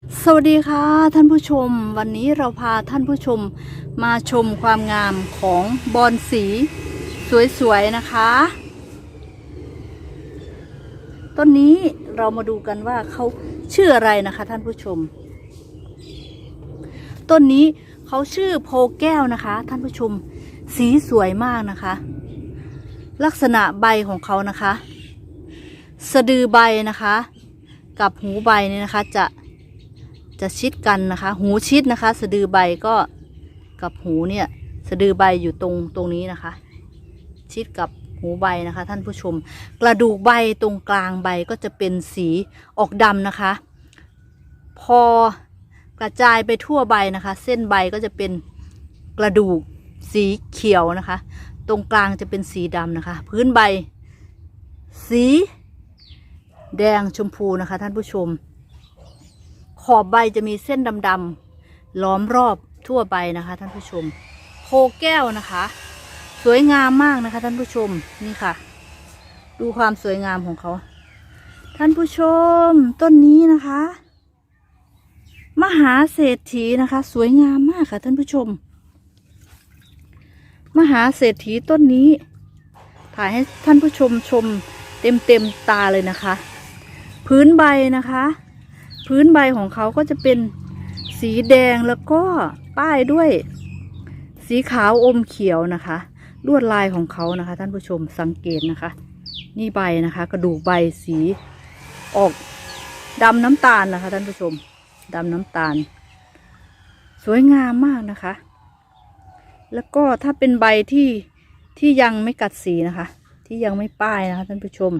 สวัสดีค่ะท่านผู้ชม วันนี้เราพาท่านผู้ชมมาชมความงามของบอนสีสวยๆนะคะ ต้นนี้เรามาดูกันว่าเขาชื่ออะไรนะคะท่านผู้ชม ต้นนี้เขาชื่อโพแก้วนะคะ ท่านผู้ชม สีสวยมากนะคะ ลักษณะใบของเขานะคะ สะดือใบนะคะ กับหูใบเนี่ยนะคะจะ จะชิดกันนะคะ หูชิดนะคะ สะดือใบก็กับหูเนี่ย สะดือใบอยู่ตรงตรงนี้นะคะ ชิดกับหูใบนะคะ ท่านผู้ชม กระดูกใบตรงกลางใบก็จะเป็นสีออกดำนะคะ พอกระจายไปทั่วใบนะคะ เส้นใบก็จะเป็นกระดูกสีเขียวนะคะ ตรงกลางจะเป็นสีดำนะคะ พื้นใบ สี แดงชมพูนะคะ ท่านผู้ชม ขอบใบจะมีเส้นดำๆล้อมรอบทั่วใบนะคะท่านผู้ชมโพแก้วนะคะ สวยงามมากนะคะ ท่านผู้ชมนี่ค่ะ ดูความสวยงามของเขา ท่านผู้ชมต้นนี้นะคะ มหาเศรษฐีนะคะ สวยงามมากค่ะท่านผู้ชม มหาเศรษฐีต้นนี้ ถ่ายให้ท่านผู้ชมชมเต็มเต็มๆตาเลยนะคะ พื้นใบนะคะ พื้นใบของเขาก็จะเป็นสีแดงแล้วก็ป้ายด้วย สีขาวอมเขียวนะคะ ลวดลายของเขานะคะ ท่านผู้ชมสังเกตนะคะ นี่ใบนะคะ กระดูกใบสีออกดำน้ำตาลนะคะ ท่านผู้ชมดำน้ำตาล สวยงามมากนะคะ แล้วก็ถ้าเป็นใบที่ที่ยังไม่กัดสีนะคะ ที่ยังไม่ป้ายนะคะ ท่านผู้ชม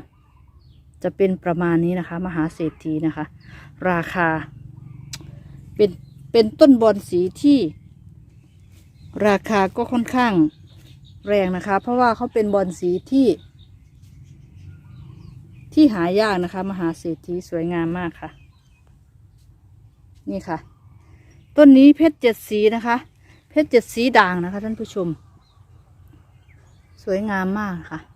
จะเป็นประมาณนี้นะคะ มหาเศรษฐีนะคะ ราคา เป็นเป็นต้นบอนสีที่ ราคาก็ค่อนข้างแรงนะคะ เพราะว่าเขาเป็นบอนสีที่ ที่หายากนะคะ มหาเศรษฐีสวยงามมากค่ะ นี่ค่ะ ต้นนี้เพชรเจ็ดสีนะคะ เพชรเจ็ดสีด่างนะคะ ท่านผู้ชม สวยงามมากค่ะ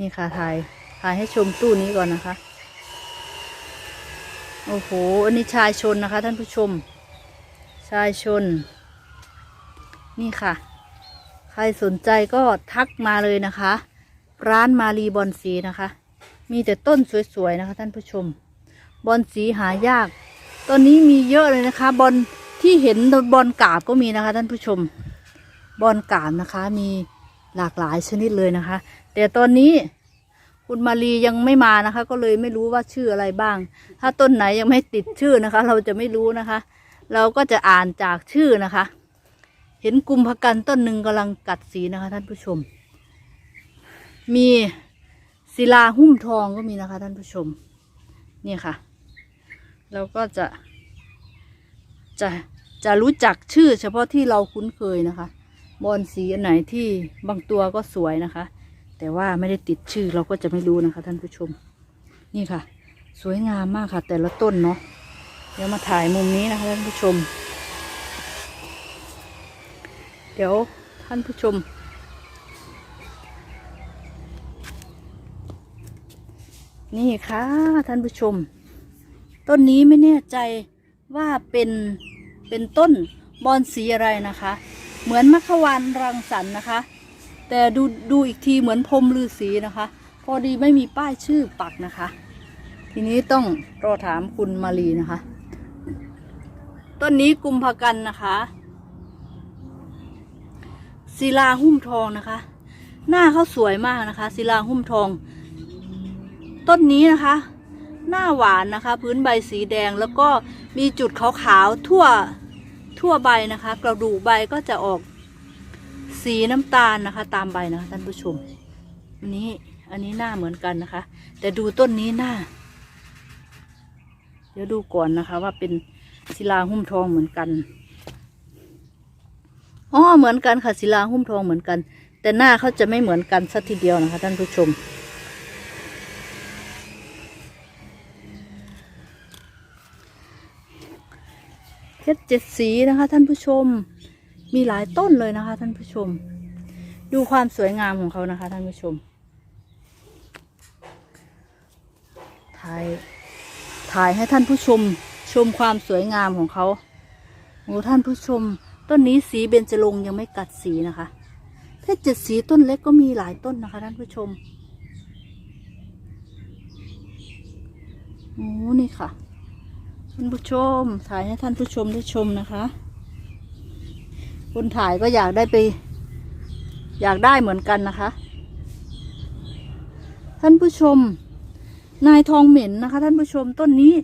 นี่ค่ะถ่ายถ่ายให้ชมตู้นี้ก่อนนะคะ โอ้โห อันนี้ชายชนนะคะ ท่านผู้ชม ชายชน นี่ค่ะ ใครสนใจก็ทักมาเลยนะคะ ร้านมารีบอนสีนะคะ มีแต่ต้นสวยๆนะคะ ท่านผู้ชม บอนสีหายาก ตอนนี้มีเยอะเลยนะคะ บอลที่เห็นบอลกาบก็มีนะคะ ท่านผู้ชม บอลกาบนะคะ มีหลากหลายชนิดเลยนะคะ แต่ตอนนี้คุณมารียังไม่มานะคะ ก็เลยไม่รู้ว่าชื่ออะไรบ้าง ถ้าต้นไหนยังไม่ติดชื่อนะคะ เราจะไม่รู้นะคะ เราก็จะอ่านจากชื่อนะคะ เห็นกุมภกันต้นหนึ่งกำลังกัดสีนะคะ ท่านผู้ชม มีศิลาหุ้มทองก็มีนะคะ ท่านผู้ชม นี่ค่ะ เราก็จะจะจะรู้จักชื่อเฉพาะที่เราคุ้นเคยนะคะ บอนสีอันไหนที่บางตัวก็สวยนะคะ แต่ว่าไม่ได้ติดชื่อเราก็จะไม่รู้นะคะ ท่านผู้ชม นี่ค่ะ สวยงามมากค่ะ แต่ละต้นเนาะเดี๋ยวมาถ่ายมุมนี้นะคะท่านผู้ชม เดี๋ยวท่านผู้ชม นี่ค่ะท่านผู้ชม ต้นนี้ไม่แน่ใจว่าเป็นเป็นต้นบอนสีอะไรนะคะ เหมือนมัคควานรังสรรค์นะคะ แต่ดูดูอีกทีเหมือนพรมฤาษีนะคะ พอดีไม่มีป้ายชื่อปักนะคะ ทีนี้ต้องรอถามคุณมารีนะคะ ต้นนี้กุมภกันนะคะศิลาหุ้มทองนะคะ หน้าเขาสวยมากนะคะศิลาหุ้มทอง ต้นนี้นะคะ หน้าหวานนะคะ พื้นใบสีแดงแล้วก็มีจุดขาวๆทั่วทั่วใบนะคะ กระดูกใบก็จะออก สีน้ำตาลนะคะ ตามใบนะคะท่านผู้ชมอันนี้อันนี้หน้าเหมือนกันนะคะ แต่ดูต้นนี้หน้า เดี๋ยวดูก่อนนะคะ ว่าเป็นศิลาหุ้มทองเหมือนกันอ๋อเหมือนกันค่ะศิลาหุ้มทองเหมือนกัน แต่หน้าเขาจะไม่เหมือนกันสักทีเดียวนะคะ ท่านผู้ชมเพชรเจ็ดสีนะคะ ท่านผู้ชม มีหลายต้นเลยนะคะ ท่านผู้ชม ดูความสวยงามของเขานะคะ ท่านผู้ชม ถ่าย ถ่ายให้ท่านผู้ชม ชมความสวยงามของเขาโอ้ท่านผู้ชม ต้นนี้สีเบญจรงค์ยังไม่กัดสีนะคะเพชรเจ็ดสีต้นเล็กก็มีหลายต้นนะคะ ท่านผู้ชมโอ้นี่ค่ะ ท่านผู้ชมถ่ายให้ท่านผู้ชมได้ชมนะคะ คนถ่ายก็อยากได้ไป อยากได้เหมือนกันนะคะ ท่านผู้ชม นายทองเหม็นนะคะ ท่านผู้ชมต้นนี้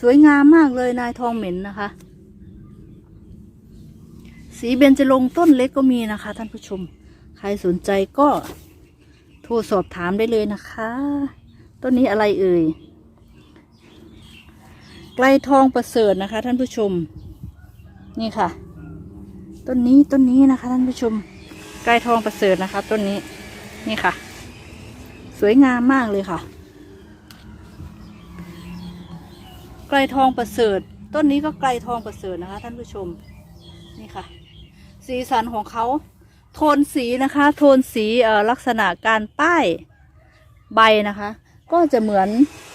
สวยงามมากเลยนายทองเหม็นนะคะ สีเบญจรงต้นเล็กก็มีนะคะ ท่านผู้ชม ใครสนใจก็โทรสอบถามได้เลยนะคะ ต้นนี้อะไรเอ่ยไกลทองประเสริฐนะคะ ท่านผู้ชม นี่ค่ะ ต้นนี้ต้นนี้นะคะท่านผู้ชมไกลทองประเสริฐนะคะ ต้นนี้นี่ค่ะ สวยงามมากเลยค่ะไกลทองประเสริฐ ต้นนี้ก็ไกลทองประเสริฐนะคะ ท่านผู้ชมนี่ค่ะ สีสันของเขาโทนสีนะคะ โทนสีเอ่อลักษณะการป้ายใบนะคะ ก็จะเหมือน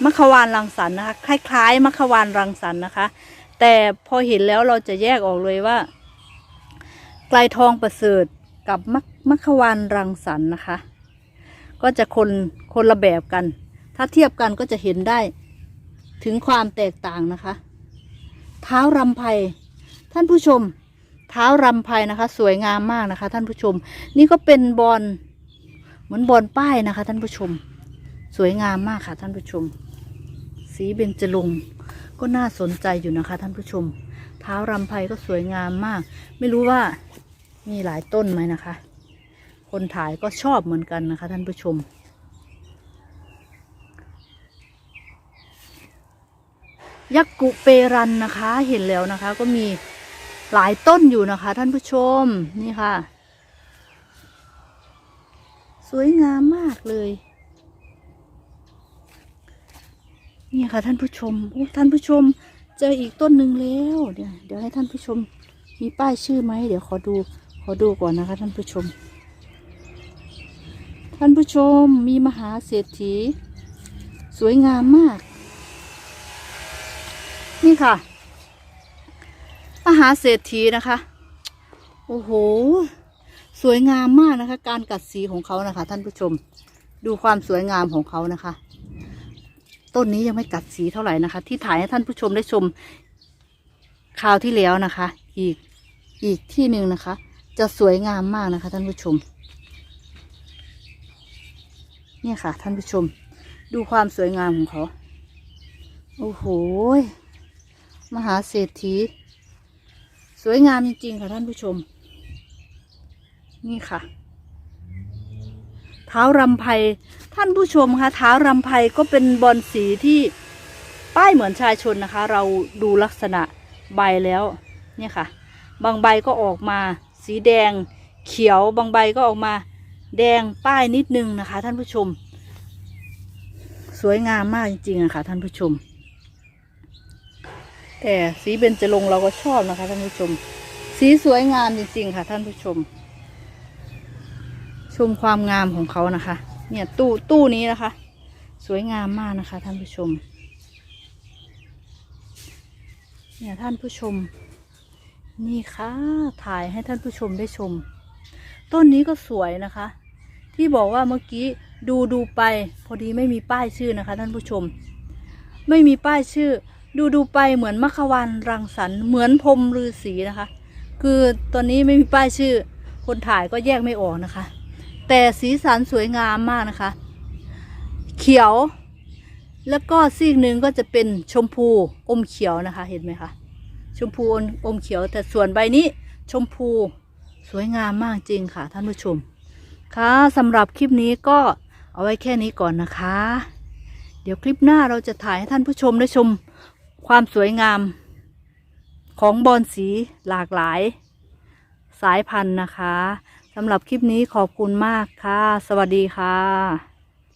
มะขวานรังสรรค์นะคะ คล้ายๆมะขวานรังสรรค์นะคะ แต่พอเห็นแล้วเราจะแยกออกเลยว่า ไกลทองประเสริฐกับมะมะขวานรังสรรค์นะคะ ก็จะคนคนละแบบกัน ถ้าเทียบกันก็จะเห็นได้ถึงความแตกต่างนะคะ เท้ารำไพท่านผู้ชม เท้ารำไพนะคะ สวยงามมากนะคะ ท่านผู้ชม นี่ก็เป็นบอลเหมือนบอลป้ายนะคะ ท่านผู้ชม สวยงามมากค่ะ ท่านผู้ชม สีเบญจรงค์ก็น่าสนใจอยู่นะคะ ท่านผู้ชม เท้ารำไพก็สวยงามมาก ไม่รู้ว่า มีหลายต้นไหมนะคะ คนถ่ายก็ชอบเหมือนกันนะคะ ท่านผู้ชม ยักกุเปรันนะคะ เห็นแล้วนะคะ ก็มีหลายต้นอยู่นะคะ ท่านผู้ชมนี่ค่ะ สวยงามมากเลยนี่ค่ะท่านผู้ชมท่านผู้ชมเจออีกต้นหนึ่งแล้ว เดี๋ยวเดี๋ยวให้ท่านผู้ชมมีป้ายชื่อไหม เดี๋ยวขอดู ขอดูก่อนนะคะท่านผู้ชม ท่านผู้ชมมีมหาเศรษฐี สวยงามมาก นี่ค่ะ มหาเศรษฐีนะคะ โอ้โห สวยงามมากนะคะ การกัดสีของเขานะคะ ท่านผู้ชม ดูความสวยงามของเขานะคะ ต้นนี้ยังไม่กัดสีเท่าไหร่นะคะ ที่ถ่ายให้ท่านผู้ชมได้ชมคราวที่แล้วนะคะ อีกอีกที่หนึ่งนะคะ จะสวยงามมากนะคะ ท่านผู้ชม เนี่ยค่ะ ท่านผู้ชม ดูความสวยงามของเขา โอ้โห มหาเศรษฐี สวยงามจริงๆค่ะท่านผู้ชม นี่ค่ะ เท้ารำไพท่านผู้ชมคะเท้ารำไพก็เป็นบอลสีที่ป้ายเหมือนชายชนนะคะ เราดูลักษณะใบแล้ว เนี่ยค่ะ บางใบก็ออกมา สีแดงเขียวบางใบก็ออกมาแดงป้ายนิดนึงนะคะ ท่านผู้ชม สวยงามมากจริงๆะค่ะท่านผู้ชม แต่สีเบญจรงเราก็ชอบนะคะ ท่านผู้ชม สีสวยงามจริงๆค่ะ ท่านผู้ชม ชมความงามของเขานะคะ เนี่ยตู้ตู้นี้นะคะ สวยงามมากนะคะ ท่านผู้ชม เนี่ยท่านผู้ชม นี่ค่ะ ถ่ายให้ท่านผู้ชมได้ชม ต้นนี้ก็สวยนะคะ ที่บอกว่าเมื่อกี้ดูดูไป พอดีไม่มีป้ายชื่อนะคะ ท่านผู้ชม ไม่มีป้ายชื่อ ดูดูไปเหมือนมะขวันรังสรรค์เหมือนพรมฤาษีนะคะ คือตอนนี้ไม่มีป้ายชื่อ คนถ่ายก็แยกไม่ออกนะคะ แต่สีสันสวยงามมากนะคะ เขียว แล้วก็ซีกหนึ่งก็จะเป็นชมพูอมเขียวนะคะ เห็นไหมคะ ชมพูอมเขียว แต่ส่วนใบนี้ชมพูสวยงามมากจริงค่ะท่านผู้ชม ค่ะสำหรับคลิปนี้ก็เอาไว้แค่นี้ก่อนนะคะ เดี๋ยวคลิปหน้าเราจะถ่ายให้ท่านผู้ชมได้ชมความสวยงามของบอนสีหลากหลาย สายพันธุ์นะคะสำหรับคลิปนี้ขอบคุณมากค่ะ สวัสดีค่ะ